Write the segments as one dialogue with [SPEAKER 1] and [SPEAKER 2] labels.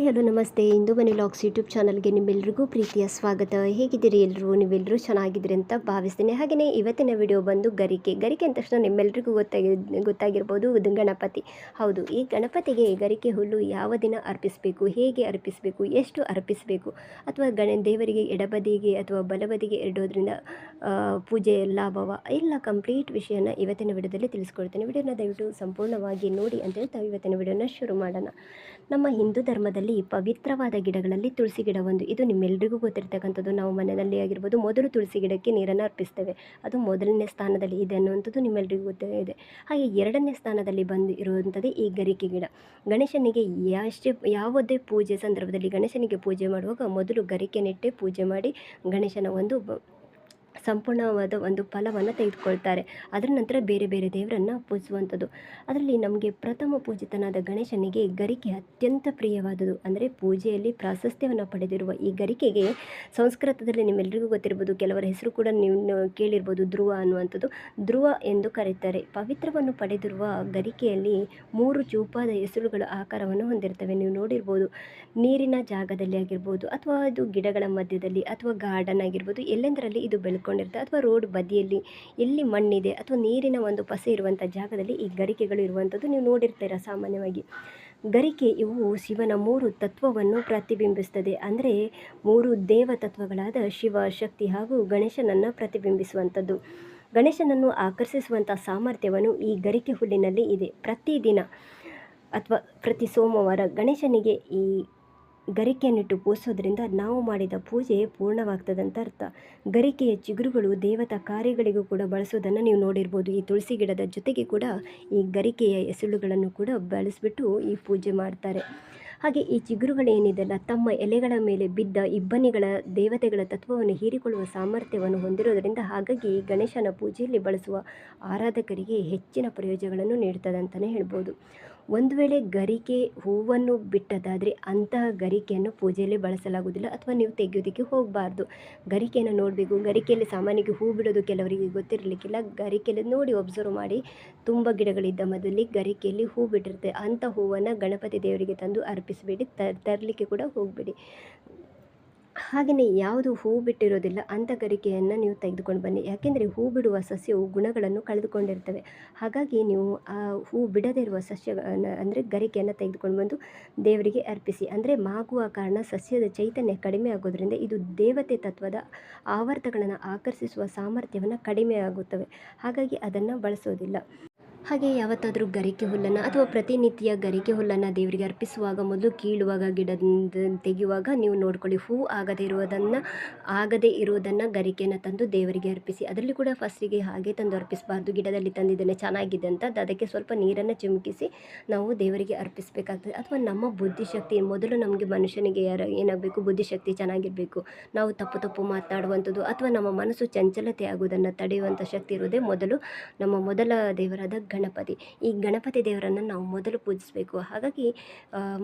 [SPEAKER 1] Hello, ನಮಸ್ತೆ. ಇಂದು ಮನೆ LOX YouTube ಚಾನಲ್ಗೆ ನಿಮ್ಮೆಲ್ಲರಿಗೂ ಪ್ರೀತಿಯ ಸ್ವಾಗತ. ಹೇಗಿದ್ದೀರಿ ಎಲ್ಲರೂ ನೀವೆಲ್ಲರೂ ಚೆನ್ನಾಗಿದ್ದೀರಿ ಅಂತ ಭಾವಿಸ್ತೀನಿ. ಹಾಗೆಯೇ ಇವತ್ತಿನ ವಿಡಿಯೋ ಬಂದು ಗರಿಕೆ. ಗರಿಕೆ ಅಂದ ತಕ್ಷಣ ನಿಮ್ಮೆಲ್ಲರಿಗೂ ಗೊತ್ತಾಗಿ, ಗೊತ್ತಾಗಿರ್ಬೋದು. ಇದು ಗಣಪತಿ. ಹೌದು, ಈ ಗಣಪತಿಗೆ ಗರಿಕೆ ಹುಲ್ಲು ಯಾವ ದಿನ ಅರ್ಪಿಸಬೇಕು? ಹೇಗೆ ಅರ್ಪಿಸಬೇಕು? ಎಷ್ಟು ಅರ್ಪಿಸಬೇಕು? ಅಥವಾ ಗಣ, ದೇವರಿಗೆ ಎಡಬದಿಗೆ ಅಥವಾ ಬಲಬದಿಗೆ ಇಡೋದ್ರಿಂದ ಪೂಜೆ ಲಾಭವ? ಎಲ್ಲ ಕಂಪ್ಲೀಟ್ ವಿಷಯನ ಇವತ್ತಿನ ವಿಡಿಯೋದಲ್ಲಿ ತಿಳಿಸ್ಕೊಡ್ತೇನೆ. ವಿಡಿಯೋನ ದಯವಿಟ್ಟು ಸಂಪೂರ್ಣವಾಗಿ ನೋಡಿ ಅಂತ ಹೇಳ್ತಾ ಇವತ್ತಿನ ವಿಡಿಯೋನ ಶುರು ಮಾಡೋಣ. ನಮ್ಮ ಹಿಂದೂ ಧರ್ಮದಲ್ಲಿ ಪವಿತ್ರವಾದ ಗಿಡಗಳಲ್ಲಿ ತುಳಸಿ ಗಿಡ ಒಂದು. ಇದು ನಿಮ್ಮೆಲ್ಲರಿಗೂ ಗೊತ್ತಿರ್ತಕ್ಕಂಥದ್ದು. ನಾವು ಮನೆಯಲ್ಲಿ ಆಗಿರ್ಬೋದು, ಮೊದಲು ತುಳಸಿ ಗಿಡಕ್ಕೆ ನೀರನ್ನು ಅರ್ಪಿಸ್ತೇವೆ. ಅದು ಮೊದಲನೇ ಸ್ಥಾನದಲ್ಲಿ ಇದೆ ಅನ್ನುವಂಥದ್ದು ನಿಮ್ಮೆಲ್ಲರಿಗೂ ಗೊತ್ತೇ ಇದೆ ಹಾಗೆ ಎರಡನೇ ಸ್ಥಾನದಲ್ಲಿ ಬಂದು ಇರುವಂಥದ್ದು ಈ ಗರಿಕೆ ಗಿಡ. ಗಣೇಶನಿಗೆ ಯಾಷ್ಟೇ ಯಾವುದೇ ಪೂಜೆ ಸಂದರ್ಭದಲ್ಲಿ ಗಣೇಶನಿಗೆ ಪೂಜೆ ಮಾಡುವಾಗ ಮೊದಲು ಗರಿಕೆ ನೆಟ್ಟೆ ಪೂಜೆ ಮಾಡಿ ಗಣೇಶನ ಒಂದು ಸಂಪೂರ್ಣವಾದ ಒಂದು ಫಲವನ್ನು ತೆಗೆದುಕೊಳ್ತಾರೆ. ಅದರ ನಂತರ ಬೇರೆ ಬೇರೆ ದೇವರನ್ನು ಪೂಜಿಸುವಂಥದ್ದು. ಅದರಲ್ಲಿ ನಮಗೆ ಪ್ರಥಮ ಪೂಜಿತನಾದ ಗಣೇಶನಿಗೆ ಗರಿಕೆ ಅತ್ಯಂತ ಪ್ರಿಯವಾದುದು ಅಂದರೆ ಪೂಜೆಯಲ್ಲಿ ಪ್ರಾಶಸ್ತ್ಯವನ್ನು ಪಡೆದಿರುವ ಈ ಗರಿಕೆಗೆ ಸಂಸ್ಕೃತದಲ್ಲಿ ನಿಮ್ಮೆಲ್ಲರಿಗೂ ಗೊತ್ತಿರ್ಬೋದು, ಕೆಲವರ ಹೆಸರು ಕೂಡ ನೀವು ಕೇಳಿರ್ಬೋದು, ಧ್ರುವ ಅನ್ನುವಂಥದ್ದು. ಧ್ರುವ ಎಂದು ಕರೀತಾರೆ. ಪವಿತ್ರವನ್ನು ಪಡೆದಿರುವ ಗರಿಕೆಯಲ್ಲಿ ಮೂರು ಚೂಪಾದ ಹೆಸರುಗಳು ಆಕಾರವನ್ನು ಹೊಂದಿರ್ತವೆ. ನೀವು ನೋಡಿರ್ಬೋದು, ನೀರಿನ ಜಾಗದಲ್ಲಿ ಆಗಿರ್ಬೋದು, ಅಥವಾ ಇದು ಗಿಡಗಳ ಮಧ್ಯದಲ್ಲಿ, ಅಥವಾ ಗಾರ್ಡನ್ ಆಗಿರ್ಬೋದು, ಎಲ್ಲೆಂದರಲ್ಲಿ ಇದು ಬೆಳ್ಕೊಂಡಿರುತ್ತೆ ಅಥವಾ ರೋಡ್ ಬದಿಯಲ್ಲಿ ಎಲ್ಲಿ ಮಣ್ಣಿದೆ ಅಥವಾ ನೀರಿನ ಒಂದು ಪಸೆ ಇರುವಂಥ ಜಾಗದಲ್ಲಿ ಈ ಗರಿಕೆಗಳು ಇರುವಂಥದ್ದು ನೀವು ನೋಡಿರ್ತೀರ ಸಾಮಾನ್ಯವಾಗಿ. ಗರಿಕೆ ಇವು ಶಿವನ ಮೂರು ತತ್ವವನ್ನು ಪ್ರತಿಬಿಂಬಿಸ್ತದೆ. ಅಂದರೆ ಮೂರು ದೇವ ತತ್ವಗಳಾದ ಶಿವ, ಶಕ್ತಿ ಹಾಗೂ ಗಣೇಶನನ್ನು ಪ್ರತಿಬಿಂಬಿಸುವಂಥದ್ದು. ಗಣೇಶನನ್ನು ಆಕರ್ಷಿಸುವಂಥ ಸಾಮರ್ಥ್ಯವನ್ನು ಈ ಗರಿಕೆ ಹುಲ್ಲಿನಲ್ಲಿ ಇದೆ. ಪ್ರತಿದಿನ ಅಥವಾ ಪ್ರತಿ ಸೋಮವಾರ ಗಣೇಶನಿಗೆ ಈ ಗರಿಕೆಯನ್ನಿಟ್ಟು ಪೂಜಿಸೋದ್ರಿಂದ ನಾವು ಮಾಡಿದ ಪೂಜೆ ಪೂರ್ಣವಾಗ್ತದೆ ಅಂತ ಅರ್ಥ. ಗರಿಕೆಯ ಚಿಗುರುಗಳು ದೇವತಾ ಕಾರ್ಯಗಳಿಗೂ ಕೂಡ ಬಳಸೋದನ್ನು ನೀವು ನೋಡಿರ್ಬೋದು. ಈ ತುಳಸಿ ಗಿಡದ ಜೊತೆಗೆ ಕೂಡ ಈ ಗರಿಕೆಯ ಎಸಳುಗಳನ್ನು ಕೂಡ ಬಳಸಿಬಿಟ್ಟು ಈ ಪೂಜೆ ಮಾಡ್ತಾರೆ. ಹಾಗೆ ಈ ಚಿಗುರುಗಳೇನಿದೆಲ್ಲ ತಮ್ಮ ಎಲೆಗಳ ಮೇಲೆ ಬಿದ್ದ ಇಬ್ಬನಿಗಳ ದೇವತೆಗಳ ತತ್ವವನ್ನು ಹೀರಿಕೊಳ್ಳುವ ಸಾಮರ್ಥ್ಯವನ್ನು ಹೊಂದಿರೋದರಿಂದ ಹಾಗಾಗಿ ಗಣೇಶನ ಪೂಜೆಯಲ್ಲಿ ಬಳಸುವ ಆರಾಧಕರಿಗೆ ಹೆಚ್ಚಿನ ಪ್ರಯೋಜನಗಳನ್ನು ನೀಡ್ತದೆ ಅಂತಲೇ ಹೇಳ್ಬೋದು. ಒಂದು ವೇಳೆ ಗರಿಕೆ ಹೂವನ್ನು ಬಿಟ್ಟದಾದರೆ ಅಂತಹ ಗರಿಕೆಯನ್ನು ಪೂಜೆಯಲ್ಲಿ ಬಳಸಲಾಗುವುದಿಲ್ಲ ಅಥವಾ ನೀವು ತೆಗೆಯೋದಕ್ಕೆ ಹೋಗಬಾರ್ದು. ಗರಿಕೆಯನ್ನು ನೋಡಬೇಕು. ಗರಿಕೆಯಲ್ಲಿ ಸಾಮಾನ್ಯವಾಗಿ ಹೂ ಬಿಡೋದು ಕೆಲವರಿಗೆ ಗೊತ್ತಿರಲಿಕ್ಕಿಲ್ಲ. ಗರಿಕೆಯಲ್ಲಿ ನೋಡಿ ಒಬ್ಸರ್ವ್ ಮಾಡಿ ತುಂಬ ಗಿಡಗಳಿದ್ದ ಮೊದಲಿ ಗರಿಕೆಯಲ್ಲಿ ಹೂ ಬಿಟ್ಟಿರುತ್ತೆ. ಅಂಥ ಹೂವನ್ನು ಗಣಪತಿ ದೇವರಿಗೆ ತಂದು ಅರ್ಪಿಸಬೇಡಿ. ತರಲಿಕ್ಕೆ ಕೂಡ ಹೋಗಬೇಡಿ. ಹಾಗೆಯೇ ಯಾವುದು ಹೂ ಬಿಟ್ಟಿರೋದಿಲ್ಲ ಅಂಥ ಗರಿಕೆಯನ್ನು ನೀವು ತೆಗೆದುಕೊಂಡು ಬನ್ನಿ. ಯಾಕೆಂದರೆ ಹೂ ಬಿಡುವ ಸಸ್ಯವು ಗುಣಗಳನ್ನು ಕಳೆದುಕೊಂಡಿರ್ತವೆ. ಹಾಗಾಗಿ ನೀವು ಆ ಹೂ ಬಿಡದೇ ಇರುವ ಸಸ್ಯಗಳನ್ನು ಅಂದರೆ ಗರಿಕೆಯನ್ನು ತೆಗೆದುಕೊಂಡು ಬಂದು ದೇವರಿಗೆ ಅರ್ಪಿಸಿ. ಅಂದರೆ ಮಾಗುವ ಕಾರಣ ಸಸ್ಯದ ಚೈತನ್ಯ ಕಡಿಮೆ ಆಗೋದ್ರಿಂದ ಇದು ದೇವತೆ ತತ್ವದ ಆವರ್ತಗಳನ್ನು ಆಕರ್ಷಿಸುವ ಸಾಮರ್ಥ್ಯವನ್ನು ಕಡಿಮೆ ಆಗುತ್ತವೆ. ಹಾಗಾಗಿ ಅದನ್ನು ಬಳಸೋದಿಲ್ಲ. ಹಾಗೆ ಯಾವತ್ತಾದರೂ ಗರಿಕೆ ಹುಲ್ಲನ್ನು ಅಥವಾ ಪ್ರತಿನಿತ್ಯ ಗರಿಕೆ ಹುಲ್ಲನ್ನು ದೇವರಿಗೆ ಅರ್ಪಿಸುವಾಗ ಮೊದಲು ಕೀಳುವಾಗ ಗಿಡದಿಂದ ತೆಗೆಯುವಾಗ ನೀವು ನೋಡ್ಕೊಳ್ಳಿ, ಹೂ ಆಗದೇ ಇರುವುದನ್ನು ಆಗದೇ ಇರುವುದನ್ನು ಗರಿಕೆಯನ್ನು ತಂದು ದೇವರಿಗೆ ಅರ್ಪಿಸಿ. ಅದರಲ್ಲಿ ಕೂಡ ಫಸ್ಟಿಗೆ ಹಾಗೆ ತಂದು ಅರ್ಪಿಸಬಾರ್ದು. ಗಿಡದಲ್ಲಿ ತಂದಿದ್ದೇನೆ ಚೆನ್ನಾಗಿದೆ ಅಂತ ಅದಕ್ಕೆ ಸ್ವಲ್ಪ ನೀರನ್ನು ಚಿಮುಕಿಸಿ ನಾವು ದೇವರಿಗೆ ಅರ್ಪಿಸಬೇಕಾಗ್ತದೆ. ಅಥವಾ ನಮ್ಮ ಬುದ್ಧಿಶಕ್ತಿ, ಮೊದಲು ನಮಗೆ ಮನುಷ್ಯನಿಗೆ ಯಾರು ಏನಾಗಬೇಕು, ಬುದ್ಧಿಶಕ್ತಿ ಚೆನ್ನಾಗಿರಬೇಕು. ನಾವು ತಪ್ಪು ತಪ್ಪು ಮಾತನಾಡುವಂಥದ್ದು ಅಥವಾ ನಮ್ಮ ಮನಸ್ಸು ಚಂಚಲತೆ ಆಗುವುದನ್ನು ತಡೆಯುವಂಥ ಶಕ್ತಿ ಇರುವುದೇ ಮೊದಲು ನಮ್ಮ ಮೊದಲ ದೇವರಾದ ಗಣಪತಿ. ಈ ಗಣಪತಿ ದೇವರನ್ನು ನಾವು ಮೊದಲು ಪೂಜಿಸಬೇಕು. ಹಾಗಾಗಿ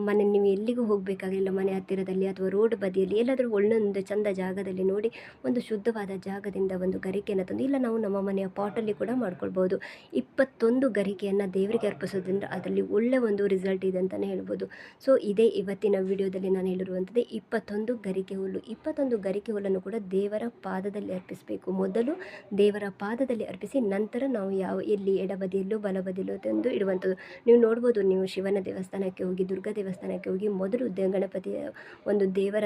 [SPEAKER 1] ಮನೆ ನೀವು ಎಲ್ಲಿಗೂ ಹೋಗಬೇಕಾಗಿಲ್ಲ, ಮನೆ ಹತ್ತಿರದಲ್ಲಿ ಅಥವಾ ರೋಡ್ ಬದಿಯಲ್ಲಿ, ಎಲ್ಲಾದರೂ ಒಳ್ಳೊಂದು ಚಂದ ಜಾಗದಲ್ಲಿ ನೋಡಿ, ಒಂದು ಶುದ್ಧವಾದ ಜಾಗದಿಂದ ಒಂದು ಗರಿಕೆಯನ್ನು ತಂದು, ಇಲ್ಲ ನಾವು ನಮ್ಮ ಮನೆಯ ಪಾಟಲ್ಲಿ ಕೂಡ ಮಾಡ್ಕೊಳ್ಬೋದು. ಇಪ್ಪತ್ತೊಂದು ಗರಿಕೆಯನ್ನು ದೇವರಿಗೆ ಅರ್ಪಿಸೋದ್ರಿಂದ ಅದರಲ್ಲಿ ಒಳ್ಳೆ ಒಂದು ರಿಸಲ್ಟ್ ಇದೆ ಅಂತಲೇ ಹೇಳ್ಬೋದು. ಸೊ ಇದೇ ಇವತ್ತಿನ ವಿಡಿಯೋದಲ್ಲಿ ನಾನು ಹೇಳಿರುವಂಥದ್ದು ಇಪ್ಪತ್ತೊಂದು ಗರಿಕೆ ಹುಲ್ಲು. ಇಪ್ಪತ್ತೊಂದು ಗರಿಕೆ ಹುಲ್ಲನ್ನು ಕೂಡ ದೇವರ ಪಾದದಲ್ಲಿ ಅರ್ಪಿಸಬೇಕು. ಮೊದಲು ದೇವರ ಪಾದದಲ್ಲಿ ಅರ್ಪಿಸಿ, ನಂತರ ನಾವು ಯಾವ, ಎಲ್ಲಿ ಎಡಬದಿಯಲ್ಲೋ ಬಲಬದಿಯಲ್ಲೋ ತಂದು ಇಡುವಂಥದ್ದು. ನೀವು ನೋಡ್ಬೋದು, ನೀವು ಶಿವನ ದೇವಸ್ಥಾನಕ್ಕೆ ಹೋಗಿ, ದುರ್ಗಾ ದೇವಸ್ಥಾನಕ್ಕೆ ಹೋಗಿ ಮೊದಲು ಗಣಪತಿಯ ಒಂದು ದೇವರ,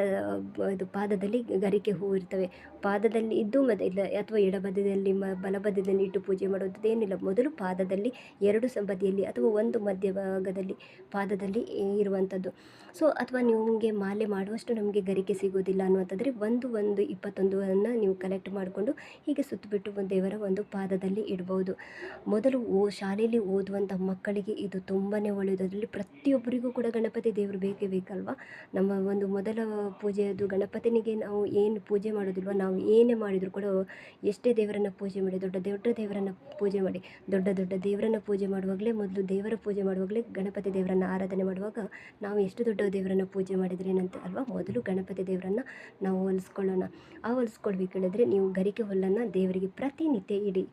[SPEAKER 1] ಇದು ಪಾದದಲ್ಲಿ ಗರಿಕೆ ಹೂ ಇರ್ತವೆ. ಪಾದದಲ್ಲಿ ಇದ್ದು ಮತ್ತು ಇಲ್ಲ, ಅಥವಾ ಎಡಬದಿಯಲ್ಲಿ ಮ, ಬಲಬದಿಯಲ್ಲಿ ಇಟ್ಟು ಪೂಜೆ ಮಾಡೋದೇನಿಲ್ಲ ಮೊದಲು ಪಾದದಲ್ಲಿ, ಎರಡು ಬದಿಯಲ್ಲಿ ಅಥವಾ ಒಂದು ಮಧ್ಯಭಾಗದಲ್ಲಿ ಪಾದದಲ್ಲಿ ಇರುವಂಥದ್ದು. ಸೊ, ಅಥವಾ ನಿಮಗೆ ಮಾಲೆ ಮಾಡುವಷ್ಟು ನಮಗೆ ಗರಿಕೆ ಸಿಗೋದಿಲ್ಲ ಅನ್ನುವಂಥದ್ರೆ ಒಂದು ಒಂದು ಇಪ್ಪತ್ತೊಂದು ಅನ್ನು ನೀವು ಕಲೆಕ್ಟ್ ಮಾಡಿಕೊಂಡು ಹೀಗೆ ಸುತ್ತಬಿಟ್ಟು ದೇವರ ಒಂದು ಪಾದದಲ್ಲಿ ಇಡ್ಬೋದು. ಮೊದಲು ಓ ಶಾಲೆಯಲ್ಲಿ ಓದುವಂಥ ಮಕ್ಕಳಿಗೆ ಇದು ತುಂಬಾ ಒಳ್ಳೆಯದು. ಅದರಲ್ಲಿ ಪ್ರತಿಯೊಬ್ಬರಿಗೂ ಕೂಡ ಗಣಪತಿ ದೇವರು ಬೇಕೇ ಬೇಕಲ್ವಾ? ನಮ್ಮ ಒಂದು ಮೊದಲ ಪೂಜೆ ಅದು ಗಣಪತಿನಿಗೆ ನಾವು ಏನು ಪೂಜೆ ಮಾಡೋದಿಲ್ವ? ನಾವು ಏನೇ ಮಾಡಿದರೂ ಕೂಡ ಎಷ್ಟೇ ದೇವರನ್ನು ಪೂಜೆ ಮಾಡಿ, ದೊಡ್ಡ ದೊಡ್ಡ ದೇವರನ್ನು ಪೂಜೆ ಮಾಡಿ, ದೊಡ್ಡ ದೊಡ್ಡ ದೇವರನ್ನು ಪೂಜೆ ಮಾಡುವಾಗಲೇ ಮೊದಲು ದೇವರ ಪೂಜೆ ಮಾಡುವಾಗಲೇ ಗಣಪತಿ ದೇವರನ್ನು ಆರಾಧನೆ ಮಾಡುವಾಗ ನಾವು ಎಷ್ಟು ದೊಡ್ಡ ದೇವರನ್ನು ಪೂಜೆ ಮಾಡಿದ್ರೇನಂತ ಅಲ್ವಾ? ಮೊದಲು ಗಣಪತಿ ದೇವರನ್ನು ನಾವು ಹೊಲಿಸ್ಕೊಳ್ಳೋಣ. ಆ ಹೊಲಿಸ್ಕೊಳ್ಬೇಕು ಹೇಳಿದ್ರೆ ನೀವು ಗರಿಕೆ ಹುಲ್ಲನ್ನು ದೇವರಿಗೆ ಪ್ರತಿನಿತ್ಯ ಇಡಿ.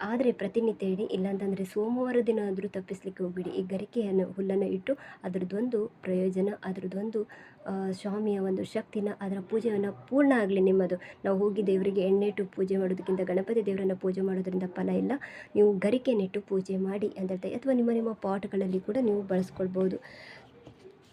[SPEAKER 1] ಆದರೆ ಪ್ರತಿನಿತ್ಯ ಇಡಿ ಇಲ್ಲಾಂತಂದರೆ ಸೋಮವಾರ ದಿನ ಆದರೂ ತಪ್ಪಿಸ್ಲಿಕ್ಕೆ ಹೋಗಬೇಡಿ. ಈ ಗರಿಕೆಯನ್ನು, ಹುಲ್ಲನ್ನು ಇಟ್ಟು ಅದರದ್ದೊಂದು ಪ್ರಯೋಜನ, ಅದರದ್ದೊಂದು ಸ್ವಾಮಿಯ ಒಂದು ಶಕ್ತಿನ, ಅದರ ಪೂಜೆಯನ್ನು ಪೂರ್ಣ ಆಗಲಿ ನಿಮ್ಮದು. ನಾವು ಹೋಗಿ ದೇವರಿಗೆ ಎಣ್ಣೆ ಇಟ್ಟು ಪೂಜೆ ಮಾಡೋದಕ್ಕಿಂತ ಗಣಪತಿ ದೇವರನ್ನು ಪೂಜೆ ಮಾಡೋದರಿಂದ ಫಲ ಇಲ್ಲ. ನೀವು ಗರಿಕೆಯನ್ನಿಟ್ಟು ಪೂಜೆ ಮಾಡಿ ಅಂತ ಅಥವಾ ನಿಮ್ಮ ನಿಮ್ಮ ಪಾಟ್ಗಳಲ್ಲಿ ಕೂಡ ನೀವು ಬಳಸ್ಕೊಳ್ಬೋದು.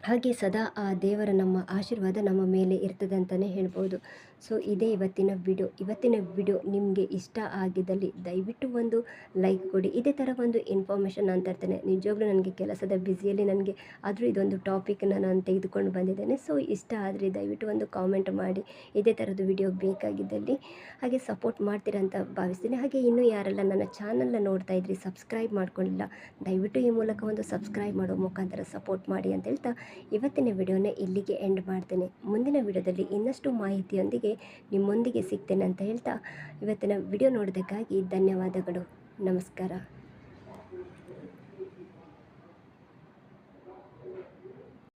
[SPEAKER 1] ಹಾಗೆ ಸದಾ ಆ ದೇವರ ನಮ್ಮ ಆಶೀರ್ವಾದ ನಮ್ಮ ಮೇಲೆ ಇರ್ತದೆ ಅಂತಲೇ ಹೇಳ್ಬೋದು. ಸೊ ಇದೇ ಇವತ್ತಿನ ವಿಡಿಯೋ. ಇವತ್ತಿನ ವಿಡಿಯೋ ನಿಮಗೆ ಇಷ್ಟ ಆಗಿದ್ದಲ್ಲಿ ದಯವಿಟ್ಟು ಒಂದು ಲೈಕ್ ಕೊಡಿ. ಇದೇ ಥರ ಒಂದು ಇನ್ಫಾರ್ಮೇಷನ್ ನಾನು ತರ್ತೇನೆ. ನಿಜವಾಗ್ಲೂ ನನಗೆ ಕೆಲಸದ ಬ್ಯುಸಿಯಲ್ಲಿ ನನಗೆ ಆದರೂ ಇದೊಂದು ಟಾಪಿಕ್ನ ನಾನು ತೆಗೆದುಕೊಂಡು ಬಂದಿದ್ದೇನೆ. ಸೊ ಇಷ್ಟ ಆದರೆ ದಯವಿಟ್ಟು ಒಂದು ಕಾಮೆಂಟ್ ಮಾಡಿ. ಇದೇ ಥರದ್ದು ವಿಡಿಯೋ ಬೇಕಾಗಿದ್ದಲ್ಲಿ ಹಾಗೆ ಸಪೋರ್ಟ್ ಮಾಡ್ತೀರಾ ಅಂತ ಭಾವಿಸ್ತೀನಿ. ಹಾಗೆ ಇನ್ನೂ ಯಾರೆಲ್ಲ ನನ್ನ ಚಾನಲ್ನ ನೋಡ್ತಾ ಇದ್ರಿ ಸಬ್ಸ್ಕ್ರೈಬ್ ಮಾಡ್ಕೊಂಡಿಲ್ಲ, ದಯವಿಟ್ಟು ಈ ಮೂಲಕ ಒಂದು ಸಬ್ಸ್ಕ್ರೈಬ್ ಮಾಡೋ ಮುಖಾಂತರ ಸಪೋರ್ಟ್ ಮಾಡಿ ಅಂತ ಹೇಳ್ತಾ ಇವತ್ತಿನ ವಿಡಿಯೋನ ಇಲ್ಲಿಗೆ ಎಂಡ್ ಮಾಡ್ತೇನೆ. ಮುಂದಿನ ವಿಡಿಯೋದಲ್ಲಿ ಇನ್ನಷ್ಟು ಮಾಹಿತಿಯೊಂದಿಗೆ ನಿಮ್ಮೊಂದಿಗೆ ಸಿಗ್ತೇನೆ ಅಂತ ಹೇಳ್ತಾ ಇವತ್ತಿನ ವಿಡಿಯೋ ನೋಡೋದಕ್ಕಾಗಿ ಧನ್ಯವಾದಗಳು. ನಮಸ್ಕಾರ.